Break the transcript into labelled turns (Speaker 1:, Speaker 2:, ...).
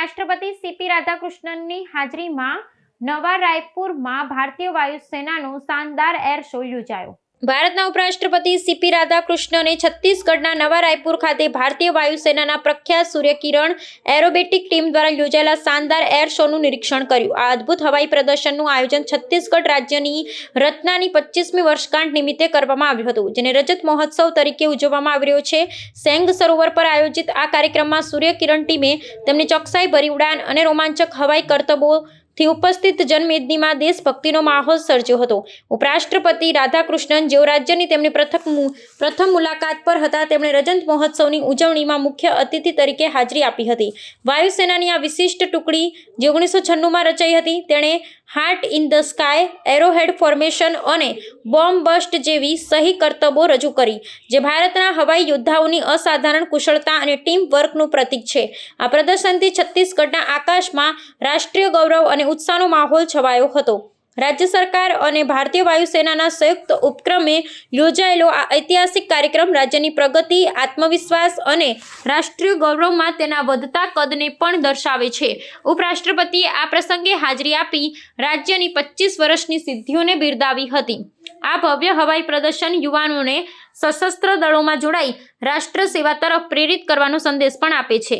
Speaker 1: ઉપરાષ્ટ્રપતિ સીપી રાધાકૃષ્ણનની હાજરીમાં નવા રાયપુરમાં ભારતીય વાયુસેનાનો શાનદાર એર શો યોજાયો. ભારતના ઉપરાષ્ટ્રપતિ સીપી રાધાકૃષ્ણને છત્તીસગઢના નવા રાયપુર ખાતે ભારતીય વાયુસેનાના પ્રખ્યાત સૂર્યકિરણ એરોબેટિક ટીમ દ્વારા યોજાયેલા શાનદાર એર શોનું નિરીક્ષણ કર્યું. આ અદ્ભુત હવાઈ પ્રદર્શનનું આયોજન છત્તીસગઢ રાજ્યની રત્નાની પચીસમી વર્ષગાંઠ નિમિત્તે કરવામાં આવ્યું હતું, જેને રજત મહોત્સવ તરીકે ઉજવવામાં આવી રહ્યો છે. સેંગ સરોવર પર આયોજિત આ કાર્યક્રમમાં સૂર્યકિરણ ટીમે તેમની ચોકસાઈભરી ઉડાન અને રોમાંચક હવાઈ કરતબો થી ઉપસ્થિત જનમેદનીમાં દેશભક્તિનો માહોલ સર્જ્યો હતો. ઉપરાષ્ટ્રપતિ રાધાકૃષ્ણન જેઓ રાજ્યની તેમની પ્રથમ પ્રથમ મુલાકાત પર હતા, તેમણે રજત મહોત્સવની ઉજવણીમાં મુખ્ય અતિથિ તરીકે હાજરી આપી હતી. વાયુસેનાની આ વિશિષ્ટ ટુકડી જે ઓગણીસો છન્નુંમાં રચાઈ હતી. તેણે heart in the sky arrowhead formation અને બોમ્બ બસ્ટ જેવી સહી કરતબો રજૂ કરી, જે ભારતના હવાઈ યોદ્ધાઓની અસાધારણ કુશળતા અને ટીમ વર્કનું પ્રતીક છે. આ પ્રદર્શનથી છત્તીસગઢના આકાશમાં રાષ્ટ્રીય ગૌરવ અને ઉત્સાહનો માહોલ છવાયો હતો. રાજ્ય સરકાર અને ભારતીય વાયુસેનાના સંયુક્ત ઉપક્રમે યોજાયેલો આ ઐતિહાસિક કાર્યક્રમ રાજ્યની પ્રગતિ, આત્મવિશ્વાસ અને રાષ્ટ્રીય ગૌરવમાં તેના વધતા કદને પણ દર્શાવે છે. ઉપરાષ્ટ્રપતિએ આ પ્રસંગે હાજરી આપી રાજ્યની પચીસ વર્ષની સિદ્ધિઓને બિરદાવી હતી. આ ભવ્ય હવાઈ પ્રદર્શન યુવાનોને સશસ્ત્ર દળોમાં જોડાઈ રાષ્ટ્ર સેવા તરફ પ્રેરિત કરવાનો સંદેશ પણ આપે છે.